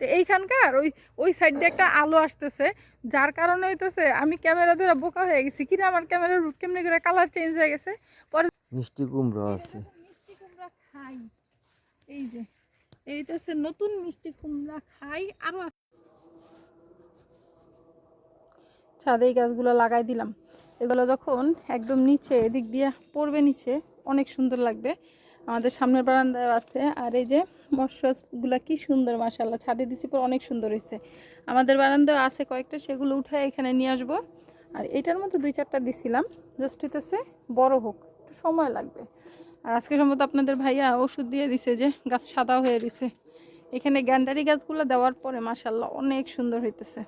তো এইখানকার ওই ওই সাইড দিয়ে একটা আলো আসতেছে যার কারণে হইতেছে আমি ক্যামেরা ধরে বোকা হয়ে গেছি। কিনা আমার ক্যামেরার কেমনি করে কালার চেঞ্জ হয়ে গেছে? পরে মিষ্টি কুমড়ো আছে। মিষ্টি কুমড়া খাই। এই যে এইটাছে নতুন মিষ্টি কুমড়া খাই। আরও ছাদে এই গাছগুলো লাগাই দিলাম। এগুলো যখন একদম নিচে এদিক দিয়ে পড়বে নিচে অনেক সুন্দর লাগবে। আমাদের সামনের বারান্দায় আছে। আর এই যে মৎস্যগুলো কি সুন্দর মাসাল্লাহ ছাদে দিছি পর অনেক সুন্দর হয়েছে আমাদের বারান্দায় আছে কয়েকটা, সেগুলো উঠে এখানে নিয়ে আসব। আর এটার মধ্যে দুই চারটা দিছিলাম। জাস্ট হইতেছে বড় হোক, একটু সময় লাগবে। আর আজকে সম্ভবত আপনাদের ভাইয়া ওষুধ দিয়ে দিছে যে, গাছ সাদা হয়ে দিছে এখানে গ্যান্ডারি গাছগুলো দেওয়ার পরে মাসাল্লাহ অনেক সুন্দর হইতেছে।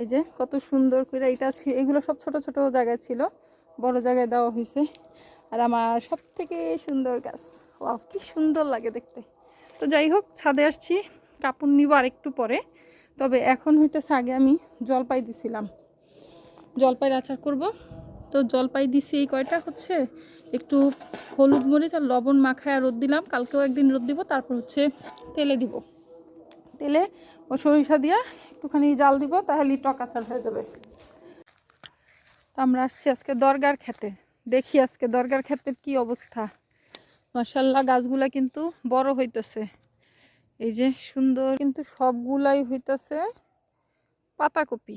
এই যে, কত সুন্দর করে এটা এগুলো সব ছোট ছোট জায়গায় ছিল, বড় জায়গায় দেওয়া হয়েছে আর আমার সব থেকে সুন্দর গাছ, ওয়াও, কি সুন্দর লাগে দেখতে। তো যাই হোক, ছাদে আসছি। কাপড় নিব আর একটু পরে। তবে এখন হইতেছে আগে আমি জলপাই দিছিলাম। জলপাইয়ের আচার করব। তো জলপাই দিছি এই কয়টা হচ্ছে, একটু হলুদ মরিচ আর লবণ মাখায় রোদ দিলাম। কালকেও একদিন রোদ দিব, তারপর হচ্ছে তেলে দিব। তেলে ও সরিষা দিয়া একটুখানি জাল দিব তাহলে টক আচার হয়ে যাবে। তো আমরা আসছি আজকে দরগার খেতে। দেখি আজকে দরগার ক্ষেতের কি অবস্থা। মাসাল্লাহ গাছগুলা কিন্তু বড় হইতেছে। এই যে সুন্দর কিন্তু সবগুলাই হইতেছে পাতাকপি।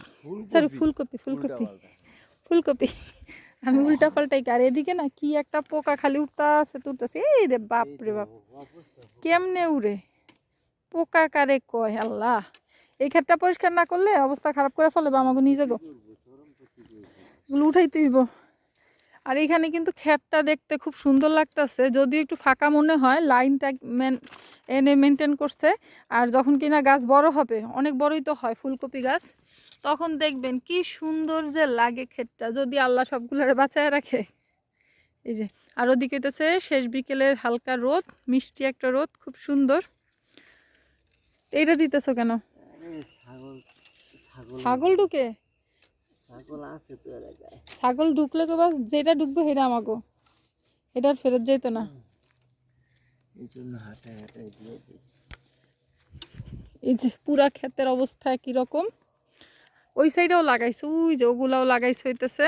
সরি ফুলকপি ফুলকপি। ফুলকপি। আমি উল্টা পাল্টাই আর এদিকে না কি একটা পোকা খালি উঠতাছে তুলতাছে এই রে বাপ রে বাপ। কেমনে উড়ে? পোকা কারে কয় আল্লাহ। এই ক্ষেতটা পরিষ্কার না করলে অবস্থা খারাপ করে ফেলে বা আমাকে নিজে গো এগুলো উঠাইতে হইব। আর এখানে কিন্তু ক্ষেতটা দেখতে খুব সুন্দর লাগতেছে। যদিও একটু ফাঁকা মনে হয় লাইনটা মেন এনে মেনটেন করছে। আর যখন কিনা গাছ বড় হবে অনেক বড়ই তো হয় ফুলকপি গাছ তখন দেখবেন কি সুন্দর যে লাগে ক্ষেতটা যদি আল্লাহ সবগুলোরে বাঁচায় রাখে। এই যে আর ওদিকে হইতেছে শেষ বিকেলের হালকা রোদ মিষ্টি একটা রোদ খুব সুন্দর। এইটা দিতেছো কেন? ছাগল ছাগল ঢুকে? ছাগল ঢুকলে তো বাস যেটা ঢুকবে সেটা আমাগো। এটা আর ফেরত যেত না। এই যে পুরা ক্ষেতের অবস্থা কীরকম। ওই সাইডেও লাগাইছে ওই যে ওগুলাও লাগাইছে হইতেছে।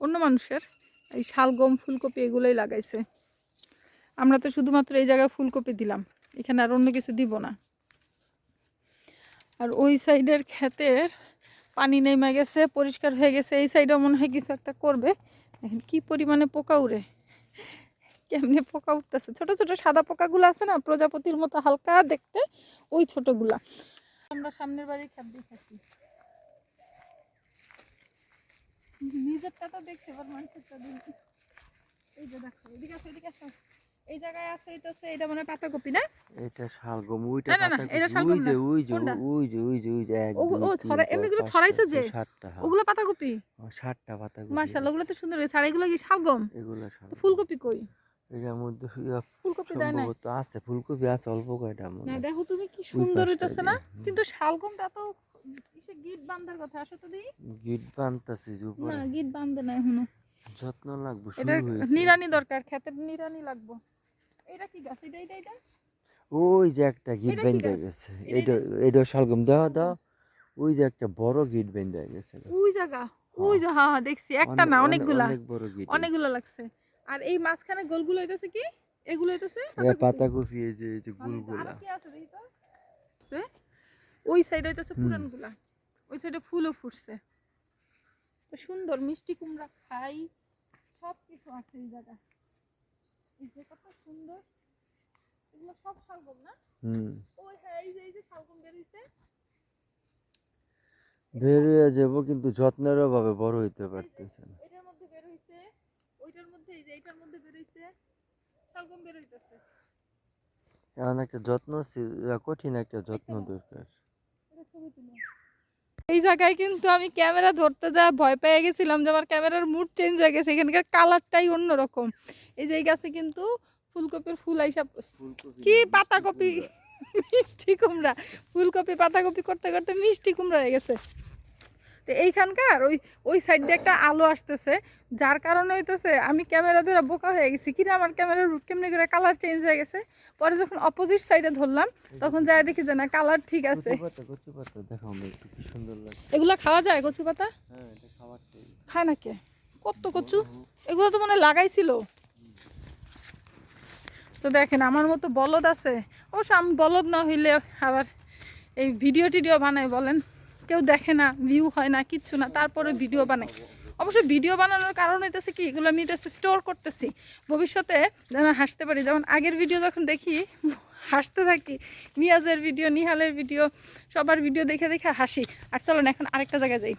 অন্য মানুষের এই শালগম ফুলকপি এগুলোই লাগাইছে। আমরা তো শুধুমাত্র এই জায়গায় ফুলকপি দিলাম এখানে আর অন্য কিছু দিব না। আর ওই সাইডের ক্ষেতের পানি নেমে গেছে, পরিষ্কার হয়ে গেছে, এই সাইডেও মনে হয় কিছু একটা করবে। এখন কি পরিমাণে পোকা উড়ে। কেমনে পোকা উঠতেছে? ছোট ছোট সাদা পোকাগুলো আছে না, প্রজাপতির মতো হালকা দেখতে, ওই ছোটগুলা। আমরা সামনের বাড়ির খাদ্য খাচ্ছি। নিজেরটা তো দেখতে পার মানুষেরটা দেখি এই যে দেখো, এদিকে আসো এদিকে আসো। এই জায়গায় আছে এটা হচ্ছে এটা মানে পাতাকপি না? এটা শালগম ওইটা পাতাকপি, ওই যে ওই যে ওই যে ওই যে ওই যে এক ও- ছড়া- এমনিগুলো ছড়াইছে যে? সাতটা। ওগুলো পাতাকপি? ও, সাতটা পাতাকপি মাশাআল্লাহ ওগুলো তো সুন্দর হয়েছে আর এগুলো কি শালগম? এগুলো শালগম। ফুলকপি কই? এটার মধ্যে ফুলকপি দেয় না সম্ভবত আছে ফুলকপি আছে অল্প কয়টা না দেখো তুমি কি সুন্দর হইতেছে না? কিন্তু শালগমটা তো গিট বান্ধার কথা আসো তো দিই গিট বানতাছে যে না গিট বান্ধে না এখনও। যত্ন লাগবে শুরু হয়েছে। নিরানি দরকার খেতে নিরানি লাগবো। এটা কি গাছ? এটা এটা এটা? ওই যে একটা গিট এটা বেঁধে গেছে? এটা- এইটা শালগম দাও দাও। ওই যে একটা বড় গিট বেঁধে গেছে। ওই জায়গা ওই যে হ্যাঁ হ্যাঁ দেখছি। একটা না অনেকগুলা। অনেক বড় গিট অনেকগুলো লাগছে। আর এই মাঝখানে গোলগুলো হইতেছে কি? এগুলো হইতেছে? পাতাকপি। পাতাকপি এই যে এই যে গুলগুলা আরও কি আছে দেখি তো? ওই সাইডে হইতেছে পুরানগুলা। ওই সাইডে ফুলও ফুটছে। সুন্দর মিষ্টি কুমড়া খাই। সব কিছু আছে এই জায়গা যে কত সুন্দর এগুলো সব শালগম না? হুম। ওই হ্যাঁ এই যে এই যে শালগম বের হইছে যাব কিন্তু যত্নের অভাবে বড় হইতে পারতেছে না। এটার মধ্যে বের হইছে ওইটার মধ্যে এই যে এইটার মধ্যে বের হইছে শালগম বের হইতেছে। এমন একটা যত্ন কঠিন একটা যত্ন দরকার। এই জায়গায় কিন্তু আমি ক্যামেরা ধরতে যা ভয় পেয়ে গেছিলাম যে আমার ক্যামেরার মুড চেঞ্জ হয়ে গেছে এখানকার কালারটাই অন্যরকম। এই যে এই গাছে কিন্তু ফুলকপির ফুল আইসা কি পাতাকপি? মিষ্টি কুমড়া। ফুলকপি পাতাকপি করতে করতে মিষ্টি কুমড়া হয়ে গেছে। তো এইখানকার ওই ওই সাইড দিয়ে একটা আলো আসতেছে যার কারণে হইতেছে আমি ক্যামেরা ধরে বোকা হয়ে গেছি। কিনা আমার ক্যামেরার কেমনি করে কালার চেঞ্জ হয়ে গেছে? পরে যখন অপোজিট সাইডে ধরলাম তখন যাই দেখি যে না কালার ঠিক আছে। এগুলা খাওয়া যায় কচু পাতা? হ্যাঁ খায় না কে কত কচু? এগুলো তো মনে লাগাইছিল। তো দেখেন, আমার মতো বলদ আছে। অবশ্য আমি বলদ না হইলে আবার এই ভিডিও টিডিও বানাই, বলেন। কেউ দেখে না ভিউ হয় না, কিচ্ছু না, তারপরে ভিডিও বানাই। অবশ্য ভিডিও বানানোর কারণ হইতেছে কি, এগুলো আমি হইতেছে স্টোর করতেছি। ভবিষ্যতে যেন হাসতে পারি। যেমন আগের ভিডিও যখন দেখি, হাসতে থাকি নিয়াজের ভিডিও নিহালের ভিডিও সবার ভিডিও দেখে দেখে হাসি। আর চলেন, এখন আরেকটা জায়গায় যাই।